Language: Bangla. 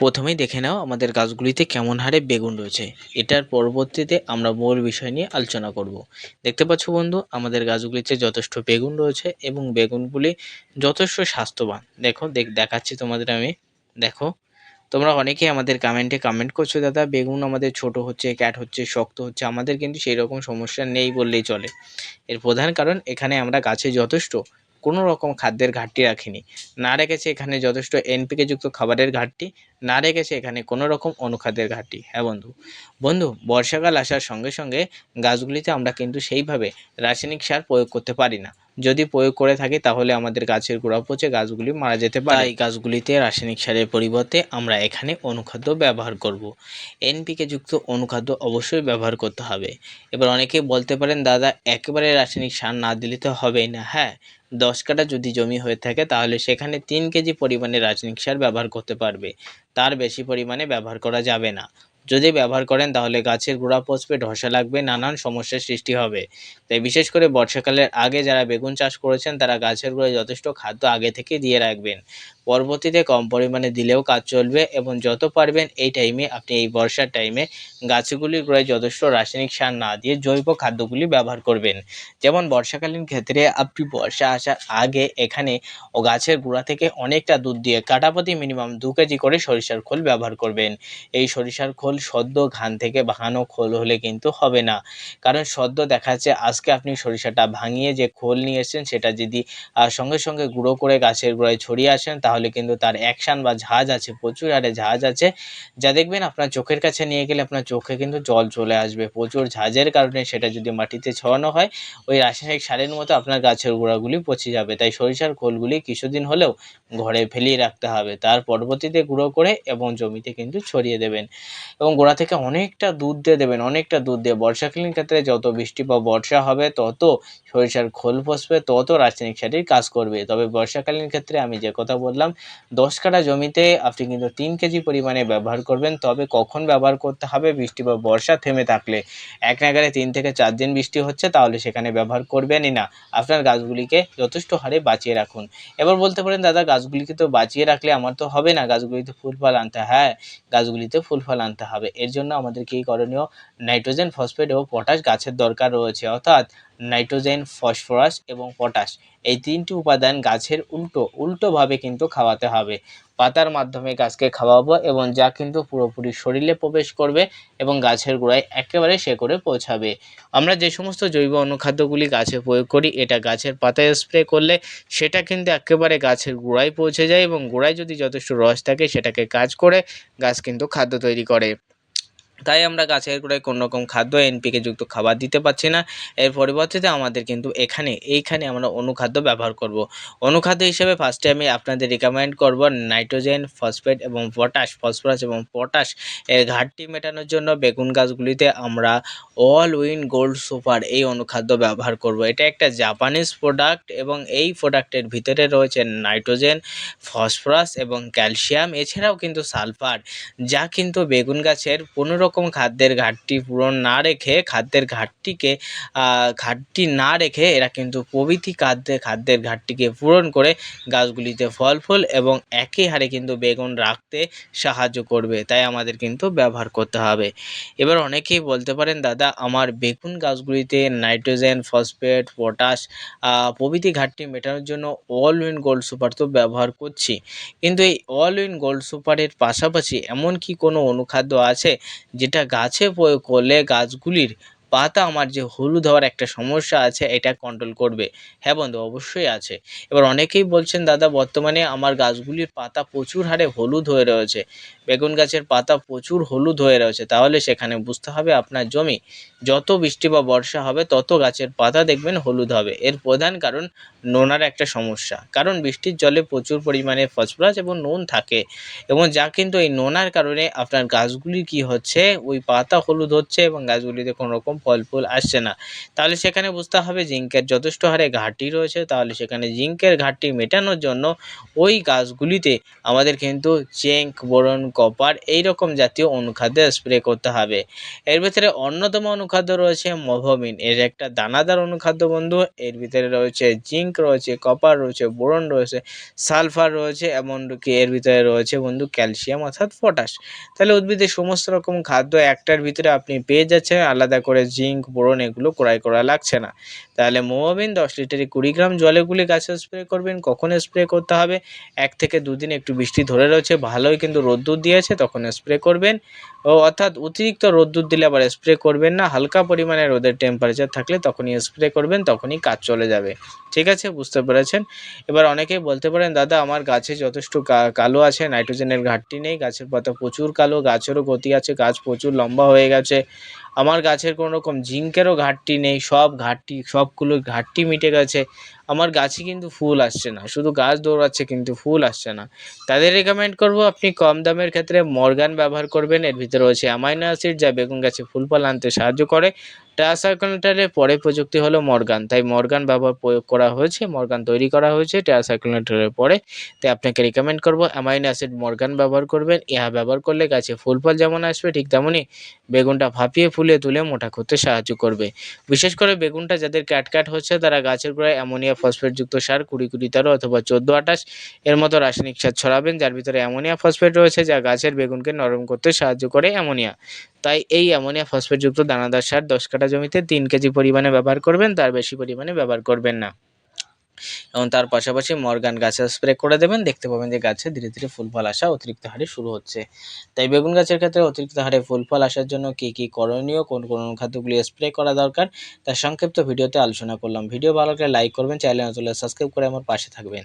প্রথমেই দেখে নাও আমাদের গাছগুলিতে কেমন হারে বেগুন রয়েছে। এটার পরবর্তীতে আমরা মূল বিষয় নিয়ে আলোচনা করব। দেখতে পাচ্ছ বন্ধু, আমাদের গাছগুলিতে যথেষ্ট বেগুন রয়েছে এবং বেগুনগুলি যথেষ্ট স্বাস্থ্যবান। দেখো, দেখ, দেখাচ্ছি তোমাদের আমি। দেখো, তোমরা অনেকেই আমাদের কমেন্টে কমেন্ট করছ, দাদা, বেগুন আমাদের ছোট হচ্ছে ক্যাট হচ্ছে, শক্ত হচ্ছে। আমাদের কিন্তু সেই রকম সমস্যা নেই বললেই চলে। এর প্রধান কারণ, এখানে আমরা গাছে যথেষ্ট কোনো রকম খাদ্যের ঘাটতি রাখিনি। না রেখেছে এখানে যথেষ্ট এনপিকে যুক্ত খাবারের ঘাটতি, না রেখেছে এখানে কোনো রকম অনুখাদ্যের ঘাটতি। হ্যাঁ বন্ধু? বন্ধু, বর্ষাকাল আসার সঙ্গে সঙ্গে গাছগুলিতে আমরা কিন্তু সেইভাবে রাসায়নিক সার প্রয়োগ করতে পারি না। যদি প্রয়োগ করে থাকি, তাহলে আমাদের গাছের গোড়া পচে গাছগুলি মারা যেতে পারে। এই গাছগুলিতে রাসায়নিক সারের পরিবর্তে আমরা এখানে অনুখাদ্য ব্যবহার করব। এনপিকে যুক্ত অনুখাদ্য অবশ্যই ব্যবহার করতে হবে। এবার অনেকেই বলতে পারেন, দাদা, একেবারে রাসায়নিক সার না দিলে তো হবেই না। হ্যাঁ দশ কাঠা যদি জমি হয়ে থাকে, তাহলে সেখানে তিন কেজি পরিমাণে রাসায়নিক সার ব্যবহার করতে পারবে। তার বেশি পরিমাণে ব্যবহার করা যাবে না। যদি ব্যবহার করেন, তাহলে গাছের গোড়া পচবে, ধসা লাগবে, নানান সমস্যার সৃষ্টি হবে। তাই বিশেষ করে বর্ষাকালের আগে যারা বেগুন চাষ করেছেন, তারা গাছের গোড়ায় যথেষ্ট খাদ্য আগে থেকে দিয়ে রাখবেন। পরবর্তীতে কম পরিমাণে দিলেও কাজ চলবে এবং যত পারবেন এই টাইমে, আপনি এই বর্ষার টাইমে গাছগুলির গোড়ায় যথেষ্ট রাসায়নিক সার না দিয়ে জৈব খাদ্যগুলি ব্যবহার করবেন। যেমন বর্ষাকালীন ক্ষেত্রে আপনি বর্ষা আসার আগে এখানে ও গাছের গোড়া থেকে অনেকটা দুধ দিয়ে কাটাপতি মিনিমাম দু কেজি করে সরিষার খোল ব্যবহার করবেন। এই সরিষার খোল সদ্য ঘান থেকে ভাঙানো খোল হলে কিন্তু হবে না। কারণ সদ্য দেখা যাচ্ছে আজকে আপনি সরিষাটা ভাঙিয়ে যে খোল নিয়ে এসেছেন, সেটা যদি সঙ্গে সঙ্গে গুঁড়ো করে গাছের গোড়ায় ছড়িয়ে আসেন, তাহলে কিন্তু তার অ্যাকশান বা ঝাঁজ আছে, প্রচুর হারে ঝাঁজ আছে। যা দেখবেন আপনার চোখের কাছে নিয়ে গেলে আপনার চোখে কিন্তু জল চলে আসবে, প্রচুর ঝাঁজের কারণে সেটা যদি মাটিতে ছড়ানো হয়, ওই রাসায়নিক সারের মতো আপনার গাছের গোড়াগুলি পচে যাবে। তাই সরিষার খোলগুলি কিছুদিন হলেও ঘরে ফেলিয়ে রাখতে হবে, তার পরবর্তীতে গুঁড়ো করে এবং জমিতে কিন্তু ছড়িয়ে দেবেন। এবং গোড়া থেকে অনেকটা দুধ দিয়ে দেবেন, অনেকটা দুধ দিয়ে। বর্ষাকালীন ক্ষেত্রে যত বৃষ্টি বা বর্ষা হবে, তত সরিষার খোল ফসবে তত রাসায়নিক সারের কাজ করবে। তবে বর্ষাকালীন ক্ষেত্রে আমি যে কথা বললাম, দশ কাঠা জমিতে আপনি কিন্তু তিন কেজি পরিমাণে ব্যবহার করবেন। তবে কখন ব্যবহার করতে হবে, বৃষ্টি বা বর্ষা থেমে থাকলে। এক নাগারে তিন থেকে চার দিন বৃষ্টি হচ্ছে, তাহলে সেখানে ব্যবহার করবেনই না। আপনার গাছগুলিকে যথেষ্ট হারে বাঁচিয়ে রাখুন। এবার বলতে পারেন, দাদা, গাছগুলিকে তো বাঁচিয়ে রাখলে আমার তো হবে না। গাছগুলিতে ফুল ফল আনতে হ্যাঁ গাছগুলিতে ফুল ফল আনতে হবে। এর জন্য আমাদের কী করণীয় নাইট্রোজেন ফসফেট এবং পটাশ গাছের দরকার রয়েছে। অর্থাৎ নাইট্রোজেন, ফসফরাস এবং পটাশ। এই তিনটি উপাদান গাছের উল্টো, উল্টোভাবে কিন্তু খাওয়াতে হবে। পাতার মাধ্যমে গাছকে খাওয়াবো এবং যা কিন্তু পুরোপুরি শরীরে প্রবেশ করবে এবং গাছের গোড়ায় একেবারে সে করে পৌঁছাবে। আমরা যে সমস্ত জৈব অনুখাদ্যগুলি গাছে প্রয়োগ করি, এটা গাছের পাতায় স্প্রে করলে সেটা কিন্তু একেবারে গাছের গোড়ায় পৌঁছে যায় এবং গোড়ায় যদি যথেষ্ট রস থাকে, সেটাকে কাজ করে গাছ কিন্তু খাদ্য তৈরি করে। তাই আমরা গাছের গোড়ায় কোনো রকম খাদ্য এনপিকে যুক্ত খাবার দিতে পারছি না এর পরিবর্তে আমাদের কিন্তু এখানে, এইখানে আমরা অনুখাদ্য ব্যবহার করব। অনুখাদ্য হিসেবে ফার্স্টে আমি আপনাদের রিকমেন্ড করব নাইট্রোজেন ফসফেট এবং পটাশ ফসফরাস এবং পটাশ এর ঘাটতি মেটানোর জন্য বেগুন গাছগুলিতে আমরা অল উইন গোল্ড সুপার এই অনুখাদ্য ব্যবহার করব। এটা একটা জাপানিজ প্রোডাক্ট এবং এই প্রোডাক্টের ভিতরে রয়েছে নাইট্রোজেন ফসফরাস এবং ক্যালসিয়াম এছাড়াও কিন্তু সালফার যা কিন্তু বেগুন গাছের পনেরো রকম খাদ্যের ঘাটতি পূরণ না রেখে খাদ্যের ঘাটতিকে ঘাটতি না রেখে এরা কিন্তু প্রভৃতি খাদ্যে, খাদ্যের ঘাটতিকে পূরণ করে গাছগুলিতে ফল, ফুল এবং একই হারে কিন্তু বেগুন রাখতে সাহায্য করবে। তাই আমাদের কিন্তু ব্যবহার করতে হবে। এবার অনেকেই বলতে পারেন, দাদা, আমার বেগুন গাছগুলিতে নাইট্রোজেন, ফসফেট, পটাশ প্রভৃতি ঘাটতি মেটানোর জন্য অল উইন গোল্ড সুপার তো ব্যবহার করছি। কিন্তু এই অল উইন গোল্ড সুপারের পাশাপাশি এমন কি কোনো অনুখাদ্য আছে যেটা গাছে প্রয়োগ করলে গাছগুলির পাতা আমার যে হলুদ হওয়ার একটা সমস্যা আছে, এটা কন্ট্রোল করবে। হ্যাঁ বন্ধু, অবশ্যই আছে। এবার অনেকেই বলছেন, দাদা, বর্তমানে আমার গাছগুলির পাতা প্রচুর হারে হলুদ হয়ে রয়েছে। বেগুন গাছের পাতা প্রচুর হলুদ হয়ে রয়েছে। তাহলে সেখানে বুঝতে হবে আপনার জমি। যত বৃষ্টি বা বর্ষা হবে, তত গাছের পাতা দেখবেন হলুদ হবে। এর প্রধান কারণ নোনার একটা সমস্যা। কারণ বৃষ্টির জলে প্রচুর পরিমাণে ফসফরাস এবং নুন থাকে এবং যা কিন্তু এই নোনার কারণে আপনার গাছগুলি কি হচ্ছে? ওই পাতা হলুদ হচ্ছে এবং গাছগুলিতে কোনো রকম ফল ফুল আসছে না। তাহলে সেখানে বুঝতে হবে জিঙ্কের যথেষ্ট হারে ঘাটতি রয়েছে। তাহলে সেখানে জিঙ্কের ঘাটতি মেটানোর জন্য ওই গাছগুলিতে আমাদের কিন্তু চেঙ্ক, বোরন, কপার এই রকম জাতীয় অনুখাদ্য স্প্রে করতে হবে। এর ভিতরে অন্যতম অনুখাদ্য রয়েছে মভমিন। এর একটা দানাদার অনুখাদ্য বন্ধু। এর ভিতরে রয়েছে জিঙ্ক, রয়েছে কপার, রয়েছে বোরন, রয়েছে সালফার, রয়েছে এমনকি এর ভিতরে রয়েছে বন্ধু ক্যালসিয়াম অর্থাৎ পটাশ। তাহলে উদ্ভিদের সমস্ত রকম খাদ্য একটার ভিতরে আপনি পেয়ে যাচ্ছেন। আলাদা করে জিঙ্ক, বোরন এগুলো ক্রয় করা লাগছে না। তাহলে মোবাবিন দশ লিটারে কুড়ি গ্রাম জলে গুলে গাছে স্প্রে করবেন, কখন স্প্রে করতে হবে? এক থেকে দুদিন একটু বৃষ্টি ধরে রয়েছে, ভালোই কিন্তু রোদ্দুর দিয়েছে তখন স্প্রে করবেন। ও, অর্থাৎ অতিরিক্ত রোদ্দুর দিলে আবার স্প্রে করবেন না, হালকা পরিমাণে রোদের টেম্পারেচার থাকলে তখনই স্প্রে করবেন, তখনই কাজ চলে যাবে। ঠিক আছে? বুঝতে পেরেছেন? এবার অনেকেই বলতে পারেন, দাদা, আমার গাছে যথেষ্ট কালো আছে, নাইট্রোজেনের ঘাটতি নেই, গাছের পাতা প্রচুর কালো, গাছেরও গতি আছে, গাছ প্রচুর লম্বা হয়ে গেছে। আমার গাছের কোনো রকম জিঙ্কেরও ঘাটতি নেই, সব ঘাটতি, সবগুলো ঘাটতি মিটে গেছে। আমার গাছে কিন্তু ফুল আসছে না, শুধু গাছ দৌড়াচ্ছে কিন্তু ফুল আসছে না। তাদের রেকমেন্ড করব আপনি কম দামের ক্ষেত্রে মর্গান ব্যবহার করবেন, এর ভিতরে রয়েছে অ্যামাইনো অ্যাসিড যা বেগুন গাছে ফুল ফল আনতে সাহায্য করে। ট্রাসাইক্লোনেটারের পরে প্রযুক্তি হলো মর্গান। তাই মর্গান ব্যবহার প্রয়োগ করা হয়েছে, মর্গান তৈরি করা হয়েছে ট্রাসাইক্লোনেটারের পরে। তাই আপনাকে রিকমেন্ড করব অ্যামাইনো অ্যাসিড মর্গান ব্যবহার করবেন, ইহা ব্যবহার করলে গাছে ফুল ফল যেমন আসবে, ঠিক তেমনই বেগুনটা ভাপিয়ে ফুলে তুলে মোটা করতে সাহায্য করবে। বিশেষ করে বেগুনটা যাদের ক্যাটক্যাট হচ্ছে, তারা গাছের গোড়ায় অ্যামোনিয়া ফসফেটযুক্ত সার কুড়ি কুড়ি তেরো অথবা চোদ্দ আঠাশ এর মতো রাসায়নিক সার ছড়াবেন, যার ভিতরে অ্যামোনিয়া ফসফেট রয়েছে, যা গাছের বেগুনকে নরম করতে সাহায্য করে অ্যামোনিয়া। তাই এই অ্যামোনিয়া ফসফেটযুক্ত দানাদার সার দশ কাঠা জমিতে তিন কেজি পরিমাণে ব্যবহার করবেন, তার বেশি পরিমাণে ব্যবহার করবেন না। এবং তার পাশাপাশি মর্গান গাছে স্প্রে করে দেবেন, দেখতে পাবেন যে গাছে ধীরে ধীরে ফুল ফল আসা অতিরিক্ত হারে শুরু হচ্ছে। তাই বেগুন গাছের ক্ষেত্রে অতিরিক্ত হারে ফুল ফল আসার জন্য কী কী করণীয়, কোন কোন খাদ্যগুলি স্প্রে করা দরকার, তার সংক্ষিপ্ত ভিডিওতে আলোচনা করলাম। ভিডিও ভালো লাগলে লাইক করবেন চ্যানেল সাবস্ক্রাইব করে আমার পাশে থাকবেন।